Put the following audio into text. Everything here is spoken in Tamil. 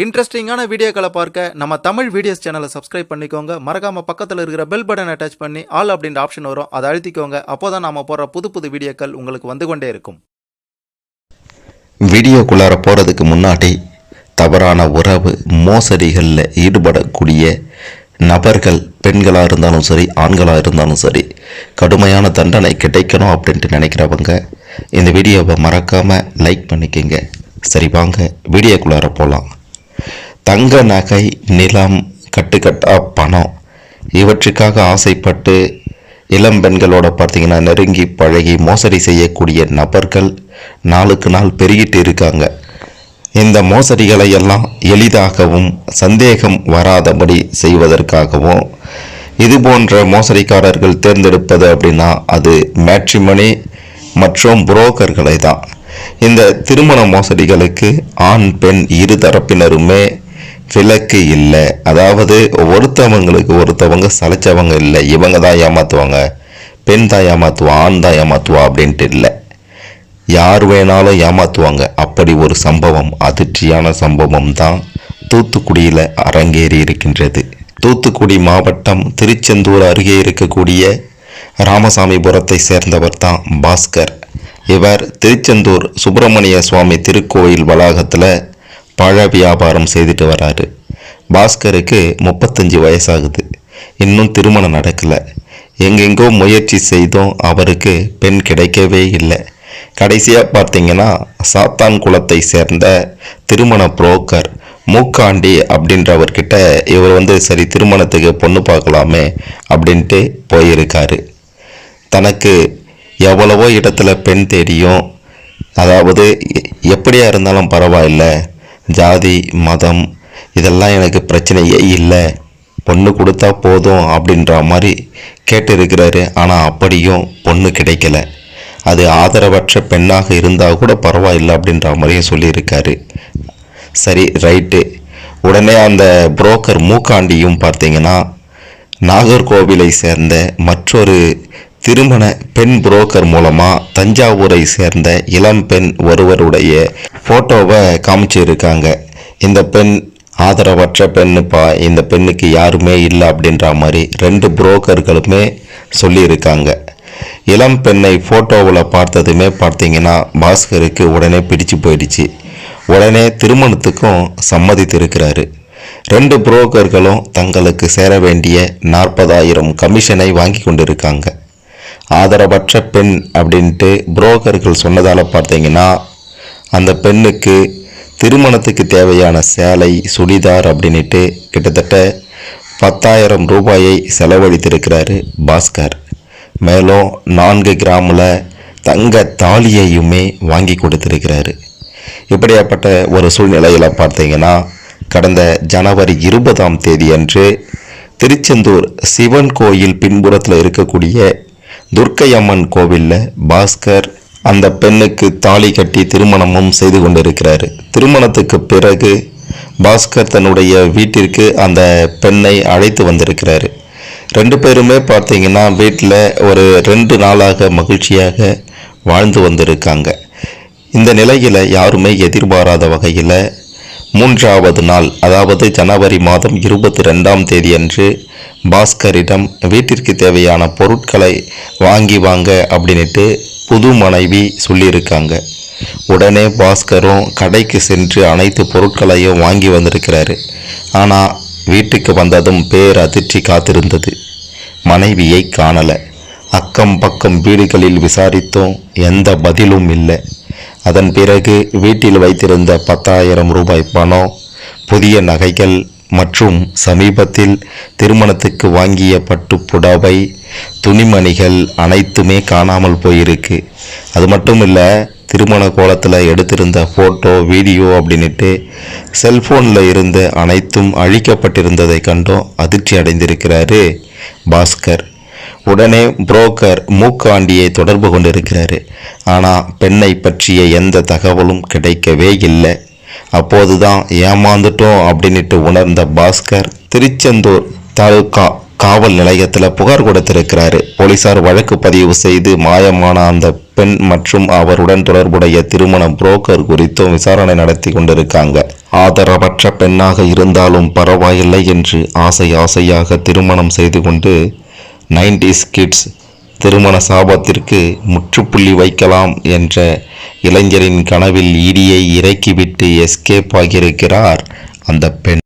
இன்ட்ரெஸ்டிங்கான வீடியோக்களை பார்க்க நம்ம தமிழ் வீடியோஸ் சேனலை சப்ஸ்கிரைப் பண்ணிக்கோங்க. மறக்காம பக்கத்தில் இருக்கிற பெல் பட்டன் அட்டாச் பண்ணி ஆல் அப்படின்ற ஆப்ஷன் வரும். அதை அழுத்திக்கோங்க. அப்போதான் நாம போடுற புது புது வீடியோக்கள் உங்களுக்கு வந்து கொண்டே இருக்கும். வீடியோக்குள்ளார போகிறதுக்கு முன்னாடி தவறான உறவு மோசடிகளில் ஈடுபடக்கூடிய நபர்கள் பெண்களாக இருந்தாலும் சரி ஆண்களாக இருந்தாலும் சரி கடுமையான தண்டனை கிடைக்கணும் அப்படின்ட்டு நினைக்கிறவங்க இந்த வீடியோவை மறக்காமல் லைக் பண்ணிக்கங்க. சரி வாங்க வீடியோக்குள்ளார போகலாம் தங்க நகை நிலம் கட்டுக்கட்டா பணம். இவற்றுக்காக ஆசைப்பட்டு இளம் பெண்களோட பார்த்தீங்கன்னா நெருங்கி பழகி மோசடி செய்யக்கூடிய நபர்கள் நாளுக்கு நாள் பெருகிட்டு இருக்காங்க. இந்த மோசடிகளை எல்லாம் எளிதாகவும் சந்தேகம் வராதபடி செய்வதற்காகவும் இது போன்ற மோசடிக்காரர்கள் தேர்ந்தெடுப்பது அப்படின்னா அது மேட்ரிமணி மற்றும் புரோக்கர்களை தான். இந்த திருமண மோசடிகளுக்கு ஆண் பெண் இரு தரப்பினருமே விளக்கு இல்லை. அதாவது ஒருத்தவங்களுக்கு ஒருத்தவங்க சளைச்சவங்க இல்லை. இவங்க தான் ஏமாற்றுவாங்க பெண் தான் ஏமாத்துவா ஆண் தான் ஏமாற்றுவா அப்படின்ட்டு இல்லை. யார் வேணாலும் ஏமாற்றுவாங்க அப்படி ஒரு சம்பவம் அதிர்ச்சியான சம்பவம் தான் தூத்துக்குடியில் அரங்கேறி இருக்கின்றது. தூத்துக்குடி மாவட்டம் திருச்செந்தூர் அருகே இருக்கக்கூடிய ராமசாமிபுரத்தை சேர்ந்தவர் தான் பாஸ்கர். இவர் திருச்செந்தூர் சுப்பிரமணிய சுவாமி திருக்கோயில் வளாகத்தில் பழ வியாபாரம் செய்துட்டு வராரு. பாஸ்கருக்கு முப்பத்தஞ்சு வயசாகுது. இன்னும் திருமணம் நடக்கலை. எங்கெங்கோ முயற்சி செய்தும். அவருக்கு பெண் கிடைக்கவே இல்லை. கடைசியாக பார்த்தீங்கன்னா சாத்தான் குலத்தை சேர்ந்த திருமண புரோக்கர் மூக்காண்டி அப்படின்றவர்கிட்ட இவர் வந்து சரி திருமணத்துக்கு பொண்ணு பார்க்கலாமே அப்படின்ட்டு போயிருக்காரு. தனக்கு எவ்வளவோ இடத்துல பெண் தேடியும் அதாவது எ- எப்படியா இருந்தாலும் பரவாயில்ல. ஜாதி மதம் இதெல்லாம் எனக்கு பிரச்சனையே இல்லை. பொண்ணு கொடுத்தா போதும் அப்படின்ற மாதிரி கேட்டு இருக்கிறாரு ஆனால் அப்படியும் பொண்ணு கிடைக்கல. அது ஆதரவற்ற பெண்ணாக இருந்தால் கூட பரவாயில்லை அப்படின்ற மாதிரியும் சொல்லியிருக்காரு. சரி ரைட்டு. உடனே அந்த புரோக்கர் மூக்காண்டியும் பார்த்தீங்கன்னா நாகர்கோவிலை சேர்ந்த மற்றொரு திருமண பெண் புரோக்கர் மூலமாக தஞ்சாவூரை சேர்ந்த இளம் பெண் ஒருவருடைய ஃபோட்டோவை காமிச்சிருக்காங்க. இந்த பெண் ஆதரவற்ற பெண்ணுப்பா இந்த பெண்ணுக்கு யாருமே இல்லை அப்படின்ற மாதிரி ரெண்டு புரோக்கர்களுமே சொல்லியிருக்காங்க. இளம் பெண்ணை ஃபோட்டோவில் பார்த்ததுமே பார்த்தீங்கன்னா பாஸ்கருக்கு உடனே பிடிச்சு போயிடுச்சு. உடனே திருமணத்துக்கும் சம்மதித்திருக்கிறாரு. ரெண்டு புரோக்கர்களும் தங்களுக்கு சேர வேண்டிய நாற்பதாயிரம் கமிஷனை வாங்கி கொண்டிருக்காங்க. ஆதரவற்ற பெண் அப்படின்ட்டு புரோக்கர்கள் சொன்னதால் பார்த்தீங்கன்னா அந்த பெண்ணுக்கு திருமணத்துக்கு தேவையான சேலை சுடிதார் அப்படின்ட்டு கிட்டத்தட்ட பத்தாயிரம் ரூபாயை செலவழித்திருக்கிறாரு பாஸ்கர். மேலும் நான்கு கிராமில் தங்க தாலியையுமே வாங்கி கொடுத்திருக்கிறாரு. இப்படியாப்பட்ட ஒரு சூழ்நிலையில் பார்த்தீங்கன்னா கடந்த ஜனவரி இருபதாம் தேதி அன்று திருச்செந்தூர் சிவன் கோயில் பின்புறத்தில் இருக்கக்கூடிய துர்க்கை அம்மன் கோவிலில் பாஸ்கர் அந்த பெண்ணுக்கு தாலி கட்டி திருமணமும் செய்து கொண்டிருக்கிறார். திருமணத்துக்கு பிறகு பாஸ்கர் தன்னுடைய வீட்டிற்கு அந்த பெண்ணை அழைத்து வந்திருக்கிறாரு. ரெண்டு பேருமே பார்த்தீங்கன்னா வீட்டில் ஒரு ரெண்டு நாளாக மகிழ்ச்சியாக வாழ்ந்து வந்திருக்காங்க. இந்த நிலையில் யாருமே எதிர்பாராத வகையில் மூன்றாவது நாள் அதாவது ஜனவரி மாதம் இருபத்தி ரெண்டாம் தேதி அன்று பாஸ்கரிடம் வீட்டிற்கு தேவையான பொருட்களை வாங்கி வாங்க அப்படின்ட்டு புது மனைவி சொல்லியிருக்காங்க. உடனே பாஸ்கரும் கடைக்கு சென்று அனைத்து பொருட்களையும் வாங்கி வந்திருக்கிறாரு. ஆனால் வீட்டுக்கு வந்ததும் பேர் அதிர்ச்சி காத்திருந்தது. மனைவியை காணலை. அக்கம் பக்கம் வீடுகளில் விசாரித்தும் எந்த பதிலும் இல்லை. அதன் பிறகு வீட்டில் வைத்திருந்த பத்தாயிரம் ரூபாய் பணம் புதிய நகைகள் மற்றும் சமீபத்தில் திருமணத்துக்கு வாங்கிய பட்டு புடவை துணிமணிகள் அனைத்துமே காணாமல் போயிருக்கு. அது மட்டும் இல்லை திருமண கோலத்தில் எடுத்திருந்த ஃபோட்டோ வீடியோ அப்படின்ட்டு செல்ஃபோனில் இருந்த அனைத்தும் அழிக்கப்பட்டிருந்ததை கண்டும். அதிர்ச்சி அடைந்திருக்கிறாரு பாஸ்கர். உடனே புரோக்கர் மூக்காண்டியை தொடர்பு கொண்டிருக்கிறாரு. ஆனால் பெண்ணை பற்றிய எந்த தகவலும் கிடைக்கவே இல்லை. அப்போதுதான் ஏமாந்துட்டோம் அப்படின்ட்டு உணர்ந்த பாஸ்கர் திருச்செந்தூர் தாலுகா காவல் நிலையத்தில் புகார் கொடுத்திருக்கிறாரு. போலீசார் வழக்கு பதிவு செய்து மாயமான அந்த பெண் மற்றும் அவருடன் தொடர்புடைய திருமண புரோக்கர் குறித்தும் விசாரணை நடத்தி கொண்டிருக்காங்க. ஆதரவற்ற பெண்ணாக இருந்தாலும் பரவாயில்லை என்று ஆசை ஆசையாக திருமணம் செய்து கொண்டு நைன்டிஸ் கிட்ஸ் திருமண சாபத்திற்கு முற்றுப்புள்ளி வைக்கலாம் என்ற இளைஞரின் கனவில் இடியை இறக்கிவிட்டு எஸ்கேப் ஆகியிருக்கிறார் அந்த பெண்.